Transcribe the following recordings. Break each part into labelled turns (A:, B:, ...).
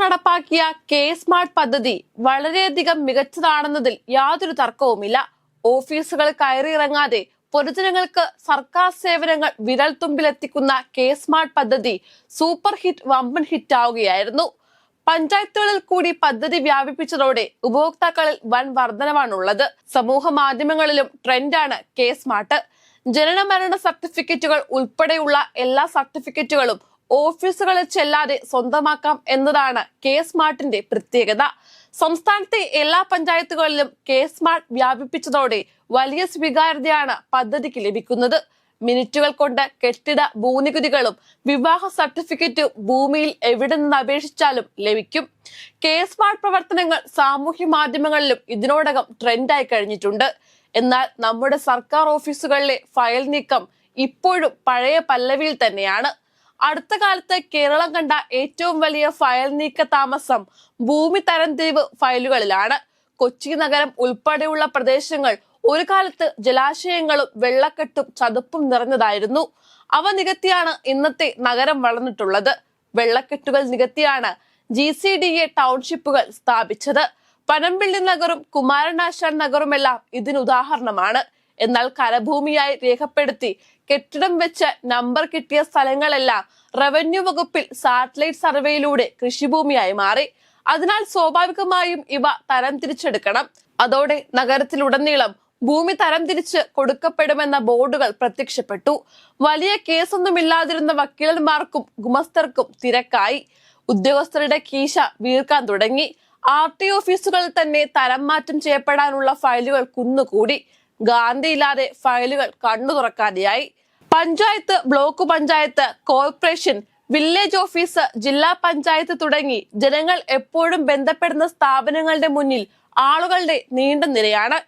A: നടപ്പാക്കിയ K smart പദ്ധതി വളരെയധികം മികച്ചതാണെന്നതിൽ യാതൊരു തർക്കവുമില്ല. ഓഫീസുകൾ കയറിയിറങ്ങാതെ പൊതുജനങ്ങൾക്ക് സർക്കാർ സേവനങ്ങൾ വിരൽ തുമ്പിലെത്തിക്കുന്ന കെ സ്മാർട്ട് പദ്ധതി സൂപ്പർ ഹിറ്റ് വമ്പൻ ഹിറ്റ് ആവുകയായിരുന്നു. പഞ്ചായത്തുകളിൽ കൂടി പദ്ധതി വ്യാപിപ്പിച്ചതോടെ ഉപഭോക്താക്കളിൽ വൻ വർധനവാണുള്ളത്. സമൂഹ മാധ്യമങ്ങളിലും ട്രെൻഡാണ് കെ സ്മാർട്ട്. ജനന മരണ സർട്ടിഫിക്കറ്റുകൾ ഉൾപ്പെടെയുള്ള എല്ലാ സർട്ടിഫിക്കറ്റുകളും ഓഫീസുകളിൽ ചെല്ലാതെ സ്വന്തമാക്കാം എന്നതാണ് കെ സ്മാർട്ടിന്റെ പ്രത്യേകത. സംസ്ഥാനത്തെ എല്ലാ പഞ്ചായത്തുകളിലും കെ സ്മാർട്ട് വ്യാപിപ്പിച്ചതോടെ വലിയ സ്വീകാര്യതയാണ് പദ്ധതിക്ക് ലഭിക്കുന്നത്. മിനിറ്റുകൾ കൊണ്ട് കെട്ടിട ഭൂനികുതികളും വിവാഹ സർട്ടിഫിക്കറ്റും ഭൂമിയിൽ എവിടെ നിന്ന് അപേക്ഷിച്ചാലും ലഭിക്കും. കെ സ്മാർട്ട് പ്രവർത്തനങ്ങൾ സാമൂഹ്യ മാധ്യമങ്ങളിലും ഇതിനോടകം ട്രെൻഡായി കഴിഞ്ഞിട്ടുണ്ട്. എന്നാൽ നമ്മുടെ സർക്കാർ ഓഫീസുകളിലെ ഫയൽ നീക്കം ഇപ്പോഴും പഴയ പല്ലവിയിൽ തന്നെയാണ്. അടുത്ത കാലത്ത് കേരളം കണ്ട ഏറ്റവും വലിയ ഫയൽ നീക്ക താമസം ഭൂമി തരംതിരിവ് ഫയലുകളിലാണ്. കൊച്ചി നഗരം ഉൾപ്പെടെയുള്ള പ്രദേശങ്ങൾ ഒരു കാലത്ത് ജലാശയങ്ങളും വെള്ളക്കെട്ടും ചതുപ്പും നിറഞ്ഞതായിരുന്നു. അവ നികത്തിയാണ് ഇന്നത്തെ നഗരം വളർന്നിട്ടുള്ളത്. വെള്ളക്കെട്ടുകൾ നികത്തിയാണ് ജി സി ഡി എ ടൗൺഷിപ്പുകൾ സ്ഥാപിച്ചത്. പനമ്പിള്ളി നഗറും കുമാരനാശാൻ നഗറുമെല്ലാം ഇതിന് ഉദാഹരണമാണ്. എന്നാൽ കരഭൂമിയായി രേഖപ്പെടുത്തി കെട്ടിടം വെച്ച നമ്പർ കിട്ടിയ സ്ഥലങ്ങളെല്ലാം റവന്യൂ വകുപ്പിൽ സാറ്റലൈറ്റ് സർവേയിലൂടെ കൃഷിഭൂമിയായി മാറി. അതിനാൽ സ്വാഭാവികമായും ഇവ തരം തിരിച്ചെടുക്കണം. അതോടെ നഗരത്തിലുടനീളം ഭൂമി തരം തിരിച്ച് കൊടുക്കപ്പെടുമെന്ന ബോർഡുകൾ പ്രത്യക്ഷപ്പെട്ടു. വലിയ കേസൊന്നുമില്ലാതിരുന്ന വക്കീലന്മാർക്കും ഗുമസ്തർക്കും തിരക്കായി. ഉദ്യോഗസ്ഥരുടെ കീശ വീർക്കാൻ തുടങ്ങി. ആർ ടി ഓഫീസുകളിൽ തന്നെ തരം മാറ്റം ചെയ്യപ്പെടാനുള്ള ഫയലുകൾ കുന്നുകൂടി. ഗാന്ധിയില്ലാതെ ഫയലുകൾ കണ്ണു തുറക്കാതെയായി. Panchayat block panchayat corporation village office ജില്ലാ പഞ്ചായത്ത് തുടങ്ങി ജനങ്ങൾ എപ്പോഴും ബന്ധപ്പെടുന്ന സ്ഥാപനങ്ങളുടെ മുന്നിൽ ആളുകളുടെ നീണ്ട നിരയാണ്.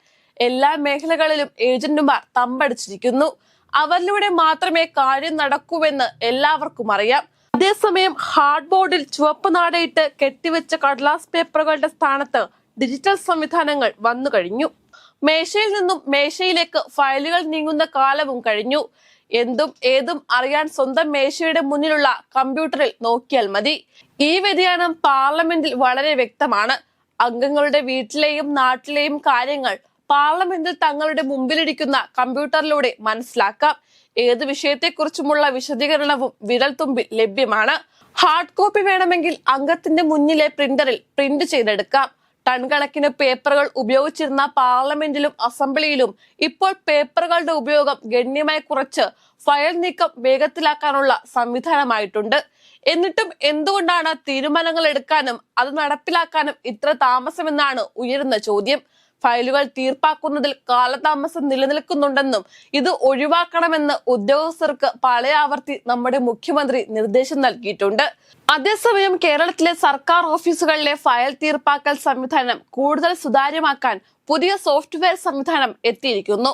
A: എല്ലാ മേഖലകളിലും ഏജന്റുമാർ തമ്പടിച്ചിരിക്കുന്നു. അവരിലൂടെ മാത്രമേ കാര്യം നടക്കൂവെന്ന് എല്ലാവർക്കും അറിയാം. അതേസമയം ഹാർഡ് ബോർഡിൽ ചുവപ്പ് നാടയിട്ട് കെട്ടിവെച്ച കടലാസ് പേപ്പറുകളുടെ സ്ഥാനത്ത് ഡിജിറ്റൽ സംവിധാനങ്ങൾ വന്നു കഴിഞ്ഞു. മേശയിൽ നിന്നും മേശയിലേക്ക് ഫയലുകൾ നീങ്ങുന്ന കാലവും കഴിഞ്ഞു. എന്തും ഏതും അറിയാൻ സ്വന്തം മേശയുടെ മുന്നിലുള്ള കമ്പ്യൂട്ടറിൽ നോക്കിയാൽ മതി. ഈ വ്യതിയാനം പാർലമെന്റിൽ വളരെ വ്യക്തമാണ്. അംഗങ്ങളുടെ വീട്ടിലെയും നാട്ടിലെയും കാര്യങ്ങൾ പാർലമെന്റിൽ തങ്ങളുടെ മുമ്പിലിരിക്കുന്ന കമ്പ്യൂട്ടറിലൂടെ മനസ്സിലാക്കാം. ഏത് വിഷയത്തെക്കുറിച്ചുമുള്ള വിശദീകരണവും വിരൽ തുമ്പിൽ ലഭ്യമാണ്. ഹാർഡ് കോപ്പി വേണമെങ്കിൽ അംഗത്തിന്റെ മുന്നിലെ പ്രിന്ററിൽ പ്രിന്റ് ചെയ്തെടുക്കാം. ടൺ കണക്കിന് പേപ്പറുകൾ ഉപയോഗിച്ചിരുന്ന പാർലമെന്റിലും അസംബ്ലിയിലും ഇപ്പോൾ പേപ്പറുകളുടെ ഉപയോഗം ഗണ്യമായി കുറച്ച് ഫയൽ നീക്കം വേഗത്തിലാക്കാനുള്ള സംവിധാനമായിട്ടുണ്ട്. എന്നിട്ടും എന്തുകൊണ്ടാണ് തീരുമാനങ്ങൾ എടുക്കാനും അത് നടപ്പിലാക്കാനും ഇത്ര താമസമെന്നാണ് ഉയരുന്ന ചോദ്യം. ഫയലുകൾ തീർപ്പാക്കുന്നതിൽ കാലതാമസം നിലനിൽക്കുന്നുണ്ടെന്നും ഇത് ഒഴിവാക്കണമെന്ന് ഉദ്യോഗസ്ഥർക്ക് പാളയാവർത്തി നമ്മുടെ മുഖ്യമന്ത്രി നിർദ്ദേശം നൽകിയിട്ടുണ്ട്. അതേസമയം കേരളത്തിലെ സർക്കാർ ഓഫീസുകളിലെ ഫയൽ തീർപ്പാക്കൽ സംവിധാനം കൂടുതൽ സുതാര്യമാക്കാൻ പുതിയ സോഫ്റ്റ്വെയർ സംവിധാനം എത്തിയിരിക്കുന്നു.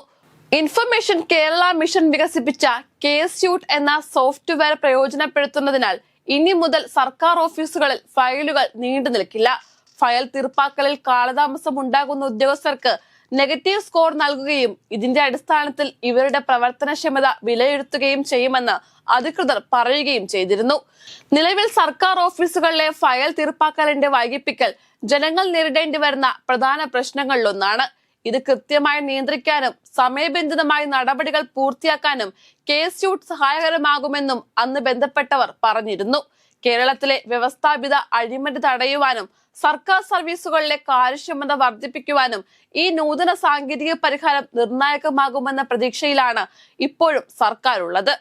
A: ഇൻഫർമേഷൻ കേരള മിഷൻ വികസിപ്പിച്ച കെ സ്യൂട്ട് എന്ന സോഫ്റ്റ്വെയർ പ്രയോജനപ്പെടുത്തുന്നതിനാൽ ഇനി മുതൽ സർക്കാർ ഓഫീസുകളിൽ ഫയലുകൾ നീണ്ടു നിൽക്കില്ല ഫയൽ തീർപ്പാക്കലിൽ കാലതാമസം ഉണ്ടാകുന്ന ഉദ്യോഗസ്ഥർക്ക് നെഗറ്റീവ് സ്കോർ നൽകുകയും ഇതിന്റെ അടിസ്ഥാനത്തിൽ ഇവരുടെ പ്രവർത്തനക്ഷമത വിലയിരുത്തുകയും ചെയ്യുമെന്ന് അധികൃതർ പറയുകയും ചെയ്തിരുന്നു. നിലവിൽ സർക്കാർ ഓഫീസുകളിലെ ഫയൽ തീർപ്പാക്കലിന്റെ വൈകിപ്പിക്കൽ ജനങ്ങൾ നേരിടേണ്ടി വരുന്ന പ്രധാന പ്രശ്നങ്ങളിലൊന്നാണ്. ഇത് കൃത്യമായി നിയന്ത്രിക്കാനും സമയബന്ധിതമായി നടപടികൾ പൂർത്തിയാക്കാനും കെ സ്യൂട്ട് സഹായകരമാകുമെന്നും അന്ന് ബന്ധപ്പെട്ടവർ പറഞ്ഞിരുന്നു. കേരളത്തിലെ വ്യവസ്ഥാപിത അഴിമതി തടയുവാനും സർക്കാർ സർവീസുകളിലെ കാര്യക്ഷമത വർദ്ധിപ്പിക്കുവാനും ഈ നൂതന സാങ്കേതിക പരിഹാരം നിർണായകമാകുമെന്ന പ്രതീക്ഷയിലാണ് ഇപ്പോഴും സർക്കാർ ഉള്ളത്